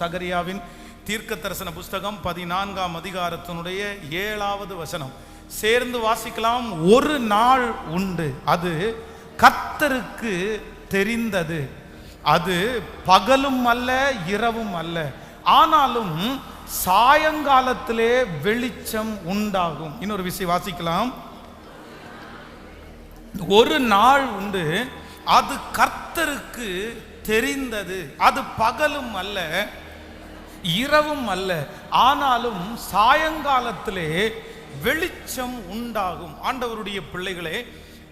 சகரியாவின் தீர்க்க தரிசன புஸ்தகம் பதினான்காம் அதிகாரத்தினுடைய ஏழாவது வசனம். சேர்ந்து வாசிக்கலாம் ஒரு நாள் உண்டு. அது கர்த்தருக்கு தெரிந்தது. அது பகலும் அல்ல இரவும் அல்ல. ஆனாலும் சாயங்காலத்திலே வெளிச்சம் உண்டாகும். இன்னொரு விஷயம் வாசிக்கலாம். ஒரு நாள் உண்டு. அது கர்த்தருக்கு தெரிந்தது. அது பகலும் அல்ல இரவும் அல்ல ஆனாலும் சாயங்காலத்திலே வெளிச்சம் உண்டாகும். ஆண்டவருடைய பிள்ளைகளே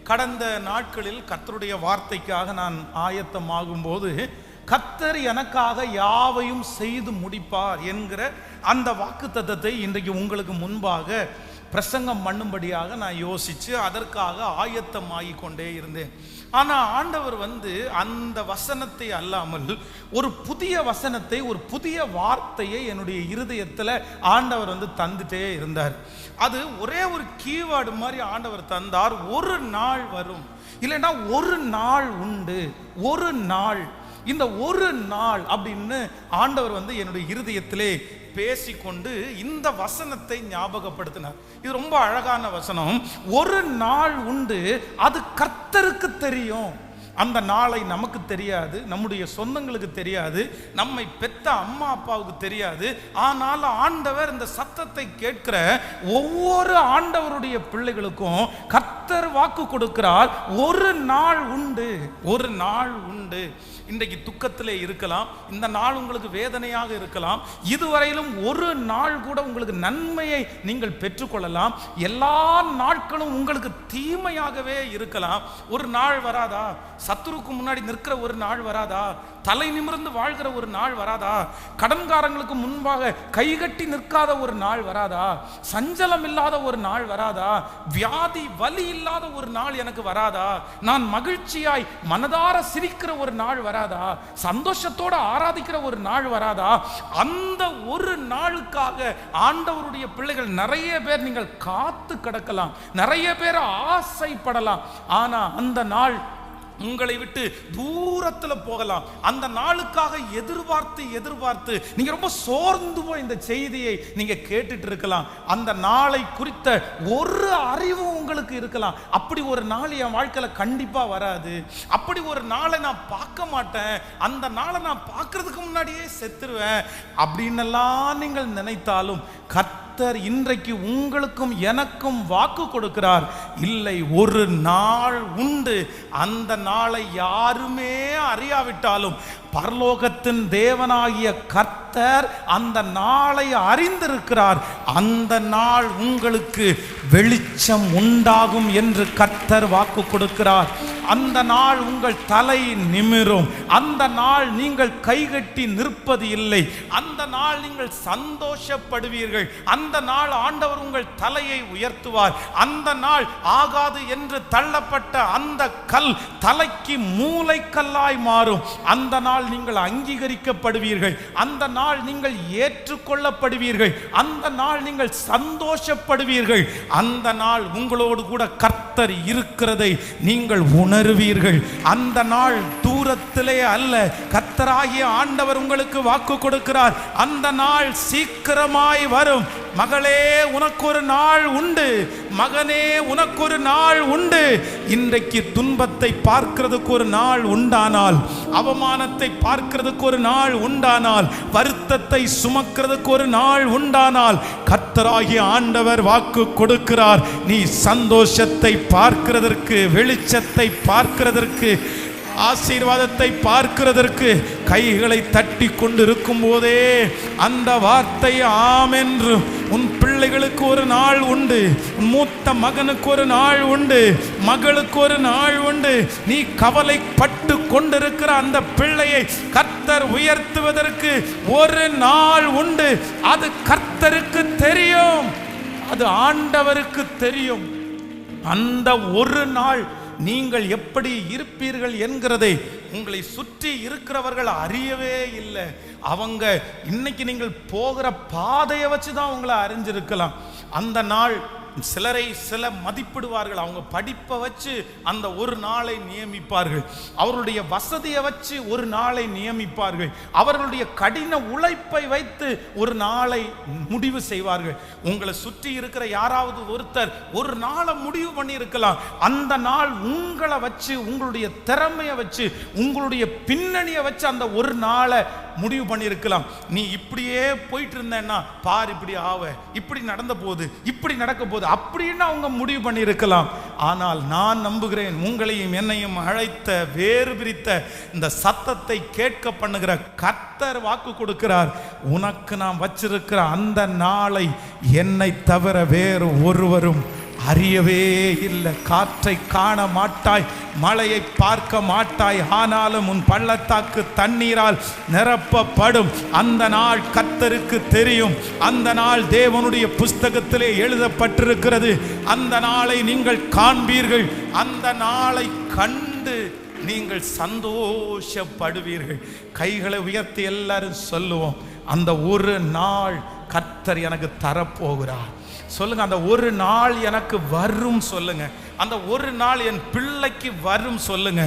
கடந்த நாட்களில் கத்தருடைய வார்த்தைக்காக நான் ஆயத்தமாகும் போது கத்தர் எனக்காக யாவையும் செய்து முடிப்பார் என்கிற அந்த வாக்குத்தத்தத்தை இன்றைக்கு உங்களுக்கு முன்பாக பிரசங்கம் பண்ணும்படியாக நான் யோசித்து அதற்காக ஆயத்தமாகி கொண்டே இருந்தேன். ஆனால் ஆண்டவர் வந்து அந்த வசனத்தை அல்லாமல் ஒரு புதிய வசனத்தை ஒரு புதிய வார்த்தையை என்னுடைய இருதயத்தில் ஆண்டவர் வந்து தந்துட்டே இருந்தார். அது ஒரே ஒரு கீவேர்டு மாதிரி ஆண்டவர் தந்தார். ஒரு நாள் வரும். இல்லைன்னா ஒரு நாள் உண்டு. ஒரு நாள். இந்த ஒரு நாள் அப்படின்னு ஆண்டவர் வந்து என்னுடைய இருதயத்திலே பேசிக்கொண்டு இந்த வசனத்தை ஞாபகப்படுத்தினார். இது ரொம்ப அழகான வசனம். ஒரு நாள் உண்டு அது கர்த்தருக்கு தெரியும். அந்த நாளை நமக்கு தெரியாது நம்முடைய சொந்தங்களுக்கு தெரியாது நம்மை பெத்த அம்மா அப்பாவுக்கு தெரியாது. ஆனால் ஆண்டவர் இந்த சத்தத்தை கேட்கிற ஒவ்வொரு ஆண்டவருடைய பிள்ளைகளுக்கும் கர்த்தர் வாக்கு கொடுக்கிறார் ஒரு நாள் உண்டு ஒரு நாள் உண்டு. இன்றைக்கு துக்கத்திலே இருக்கலாம் இந்த நாள் உங்களுக்கு வேதனையாக இருக்கலாம் இதுவரையிலும் ஒரு நாள் கூட உங்களுக்கு நன்மையை நீங்கள் பெற்றுக்கொள்ளலாம். எல்லா நாட்களும் உங்களுக்கு தீமையாகவே இருக்கலாம். ஒரு நாள் வராதா? சத்துருக்கு முன்னாடி நிற்கிற ஒரு நாள் வராதா? தலை நிமிர்ந்து வாழ்கிற ஒரு நாள் வராதா? கடன்காரங்களுக்கு முன்பாக கைகட்டி நிற்காத ஒரு நாள் வராதா? சஞ்சலம் இல்லாத ஒரு நாள் வராதா? வியாதி வலி இல்லாத ஒரு நாள் எனக்கு வராதா? நான் மகிழ்ச்சியாய் மனதார சிரிக்கிற ஒரு நாள் வராதா? சந்தோஷத்தோட ஆராதிக்கிற ஒரு நாள் வராதா? அந்த ஒரு நாளுக்காக ஆண்டவருடைய பிள்ளைகள் நிறைய பேர் நீங்கள் காத்து கிடக்கலாம். நிறைய பேர் ஆசைப்படலாம். ஆனா அந்த நாள் உங்களை விட்டு தூரத்தில் போகலாம். அந்த நாளுக்காக எதிர்பார்த்து எதிர்பார்த்து நீங்க ரொம்ப சோர்ந்து போய் இந்த செய்தியை நீங்க கேட்டுட்டு இருக்கலாம். அந்த நாளை குறித்த ஒரு அறிவும் உங்களுக்கு இருக்கலாம். அப்படி ஒரு நாள் என் வாழ்க்கையில் கண்டிப்பா வராது. அப்படி ஒரு நாளை நான் பார்க்க மாட்டேன். அந்த நாளை நான் பார்க்கறதுக்கு முன்னாடியே செத்துருவேன். அப்படின்னெல்லாம் நீங்கள் நினைத்தாலும் கர்த்தர் இன்றைக்கு உங்களுக்கும் எனக்கும் வாக்கு கொடுக்கிறார். இல்லை ஒரு நாள் உண்டு. அந்த நாளை யாருமே அறியாவிட்டாலும் பரலோகத்தின் தேவனாகிய கர்த்தர் அந்த நாளை அறிந்திருக்கிறார். அந்த நாள் உங்களுக்கு வெளிச்சம் உண்டாகும் என்று கர்த்தர் வாக்கு கொடுக்கிறார். அந்த நாள் உங்கள் தலை நிமிரும். அந்த நாள் நீங்கள் கைகட்டி நிற்பது இல்லை. அந்த நாள் நீங்கள் சந்தோஷப்படுவீர்கள். அந்த நாள் ஆண்டவர் உங்கள் தலையை உயர்த்துவார். அந்த நாள் ஆகாது என்று தள்ளப்பட்ட அந்த கல் தலைக்கு மூளைக்கல்லாய் மாறும். அந்த நாள் நீங்கள் அங்கீகரிக்கப்படுவீர்கள். அந்த நாள் நீங்கள் ஏற்றுக்கொள்ளப்படுவீர்கள். அந்த நாள் நீங்கள் சந்தோஷப்படுவீர்கள். அந்த நாள் உங்களோடு கூட கர்த்தர் இருக்கிறதை நீங்கள் உணர் உணர்வீர்கள். அந்த நாள் தூரத்திலே அல்ல. கத்தராகிய ஆண்டவர் உங்களுக்கு வாக்கு கொடுக்கிறார். அந்த நாள் சீக்கிரமாய் வரும். மகளே உனக்கு ஒரு நாள் உண்டு. மகனே உனக்கு ஒரு நாள் உண்டு. இன்றைக்கு துன்பத்தை பார்க்கிறதுக்கு ஒரு நாள் உண்டானால் அவமானத்தை பார்க்கிறதுக்கு ஒரு நாள் உண்டானால் வருத்தத்தை சுமக்கிறதுக்கு ஒரு நாள் உண்டானால் கர்த்தராகிய ஆண்டவர் வாக்கு கொடுக்கிறார். நீ சந்தோஷத்தை பார்க்கிறதற்கு வெளிச்சத்தை பார்க்கிறதற்கு ஆசீர்வாதத்தை பார்க்கிறதற்கு கைகளை தட்டி கொண்டு இருக்கும் போதே அந்த வார்த்தை ஆமென்று உன் பிள்ளைகளுக்கு ஒரு நாள் உண்டு உன் மூத்த மகனுக்கு ஒரு நாள் உண்டு மகளுக்கு ஒரு நாள் உண்டு. நீ கவலைப்பட்டு கொண்டிருக்கிற அந்த பிள்ளையை கர்த்தர் உயர்த்துவதற்கு ஒரு நாள் உண்டு. அது கர்த்தருக்கு தெரியும் அது ஆண்டவருக்கு தெரியும். அந்த ஒரு நாள் நீங்கள் எப்படி இருப்பீர்கள் என்கிறதை உங்களை சுற்றி இருக்கிறவர்கள் அறியவே இல்லை. அவங்க இன்னைக்கு நீங்கள் போகிற பாதையை வச்சு தான் உங்களை அறிஞ்சிருக்கலாம். அந்த நாள் சிலரை சில மதிப்பிடுவார்கள். அவங்க படிப்பை வச்சு அந்த ஒரு நாளை நியமிப்பார்கள். அவர்களுடைய வசதியை வச்சு ஒரு நாளை நியமிப்பார்கள். அவர்களுடைய கடின உழைப்பை வைத்து ஒரு நாளை முடிவு செய்வார்கள். உங்களை சுற்றி இருக்கிற யாராவது ஒருத்தர் ஒரு நாளை முடிவு பண்ணியிருக்கலாம். அந்த நாள் உங்களை வச்சு உங்களுடைய திறமையை வச்சு உங்களுடைய பின்னணியை வச்சு அந்த ஒரு நாளை முடிவு பண்ணியிருக்கலாம். நீ இப்படியே போயிட்டு இருந்தேன்னா பார் இப்படி ஆவ. இப்படி நடந்த போது இப்படி நடக்க போது அப்படின்னு அவங்க முடிவு பண்ணியிருக்கலாம். ஆனால் நான் நம்புகிறேன் உங்களையும் என்னையும் அழைத்த வேறு பிரித்த இந்த சத்தத்தை கேட்க பண்ணுகிற கத்தர் வாக்கு கொடுக்கிறார். உனக்கு நான் வச்சிருக்கிற அந்த நாளை என்னை தவிர வேறு ஒருவரும் அறியவே இல்லை காற்றை காண மாட்டாய் மழையை பார்க்க மாட்டாய் ஆனாலும் உன் பள்ளத்தாக்கு தண்ணீரால் நிரப்பப்படும். அந்த நாள் கத்தருக்கு தெரியும். அந்த நாள் தேவனுடைய புஸ்தகத்திலே எழுதப்பட்டிருக்கிறது. அந்த நாளை நீங்கள் காண்பீர்கள். அந்த நாளை கண்டு நீங்கள் சந்தோஷப்படுவீர்கள். கைகளை உயர்த்தி எல்லாரும் சொல்லுவோம். அந்த ஒரு நாள் கத்தர் எனக்கு தரப்போகிறார். சொல்லுங்க அந்த ஒரு நாள் எனக்கு வரும் சொல்லுங்க. அந்த ஒரு நாள் என் பிள்ளைக்கு வரும் சொல்லுங்க.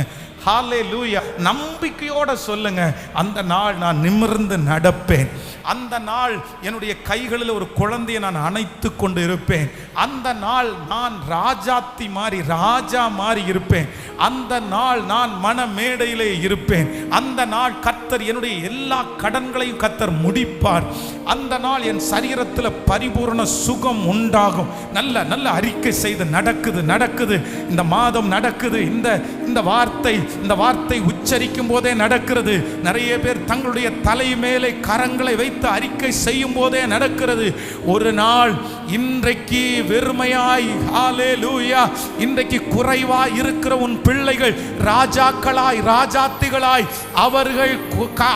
ஹாலே லூயா நம்பிக்கையோட சொல்லுங்க. அந்த நாள் நான் நிமிர்ந்து நடப்பேன். அந்த நாள் என்னுடைய கைகளில் ஒரு குழந்தையை நான் அணைத்து கொண்டு இருப்பேன். அந்த நாள் நான் ராஜாத்தி மாறி ராஜா மாறி இருப்பேன். அந்த நாள் நான் மன மேடையிலே இருப்பேன். அந்த நாள் கத்தர் என்னுடைய எல்லா கடன்களையும் கத்தர் முடிப்பார். அந்த நாள் என் சரீரத்தில் பரிபூர்ண சுகம் உண்டாகும். நல்ல நல்ல அறிக்கை செய்து நடக்குது நடக்குது. இந்த மாதம் நடக்குது. இந்த இந்த வார்த்தை இந்த வார்த்தை உச்சரிக்கும் போதே நடக்கிறது. நிறைய பேர் தங்களுடைய தலை மேலே கரங்களை வைத்து அறிக்கை செய்யும் போதே நடக்கிறது. ஒரு நாள் இன்றைக்கு வெறுமையாய் ஹalleluya இன்றைக்கு குறைவாய் இருக்கிற உன் பிள்ளைகள் ராஜாக்களாய் ராஜாத்திகளாய் அவர்கள்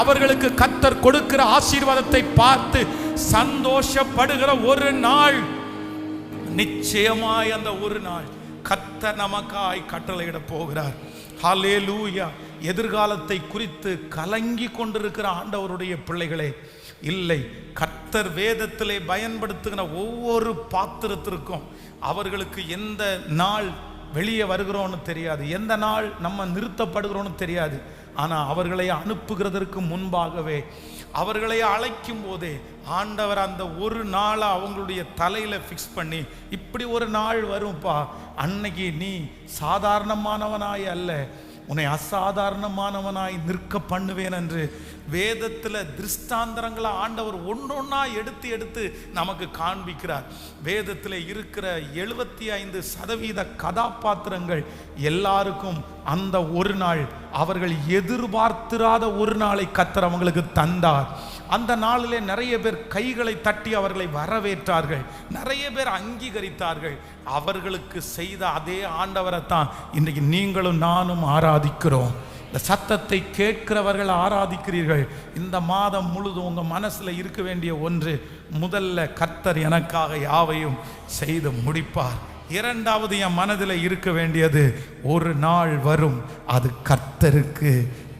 அவர்களுக்கு கத்தர் கொடுக்கிற ஆசீர்வாதத்தை பார்த்து சந்தோஷப்படுகிற ஒரு நாள். நிச்சயமாய் அந்த ஒரு நாள் கத்த நமக்காய் கட்டளையிட போகிறார். ஹalleluya. எதிர்காலத்தை குறித்து கலங்கி கொண்டிருக்கிற ஆண்டவருடைய பிள்ளைகளே இல்லை கர்த்தர் வேதத்திலே பயன்படுத்துகிற ஒவ்வொரு பாத்திரத்திற்கும் அவர்களுக்கு எந்த நாள் வெளியே வருகிறோன்னு தெரியாது. எந்த நாள் நம்ம நிறுத்தப்படுகிறோன்னு தெரியாது. ஆனால் அவர்களை அனுப்புகிறதற்கு முன்பாகவே அவர்களை அழைக்கும் போதே ஆண்டவர் அந்த ஒரு நாளை அவங்களுடைய தலையில் ஃபிக்ஸ் பண்ணி இப்படி ஒரு நாள் வரும்ப்பா அன்னைக்கு நீ சாதாரணமானவனாய் அல்ல உன்னை அசாதாரணமானவனாய் நிற்க பண்ணுவேன் என்று வேதத்தில் திருஷ்டாந்தரங்களை ஆண்டவர் ஒன்றொன்னா எடுத்து எடுத்து நமக்கு காண்பிக்கிறார். வேதத்தில் இருக்கிற எழுபத்தி ஐந்து சதவீத கதாபாத்திரங்கள் எல்லாருக்கும் அந்த ஒரு நாள் அவர்கள் எதிர்பார்த்திராத ஒரு நாளை கத்தர் அவங்களுக்கு தந்தார். அந்த நாளிலே நிறைய பேர் கைகளை தட்டி அவர்களை வரவேற்றார்கள். நிறைய பேர் அங்கீகரித்தார்கள். அவர்களுக்கு செய்த அதே ஆண்டவரை தான் இன்றைக்கு நீங்களும் நானும் ஆராதிக்கிறோம். இந்த சத்தத்தை கேட்கிறவர்கள் ஆராதிக்கிறீர்கள். இந்த மாதம் முழுதும் உங்கள் மனசில் இருக்க வேண்டிய ஒன்று முதல்ல கர்த்தர் எனக்காக யாவையும் செய்து முடிப்பார். இரண்டாவது என் மனதில் இருக்க வேண்டியது ஒரு நாள் வரும் அது கர்த்தருக்கு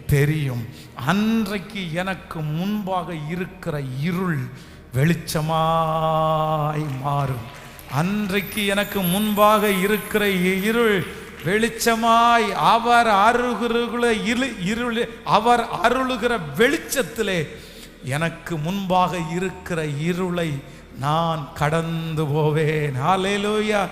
தெரியும். அன்றைக்கு எனக்கு முன்பாக இருக்கிற இருள் வெளிச்சமாய் மாறும். அன்றைக்கு எனக்கு முன்பாக இருக்கிற இருள் வெளிச்சமாய் அவர் அருகிற இரு இருள் அவர் அருளுகிற வெளிச்சத்திலே எனக்கு முன்பாக இருக்கிற இருளை நான் கடந்து போவேன். ஆலேலோயா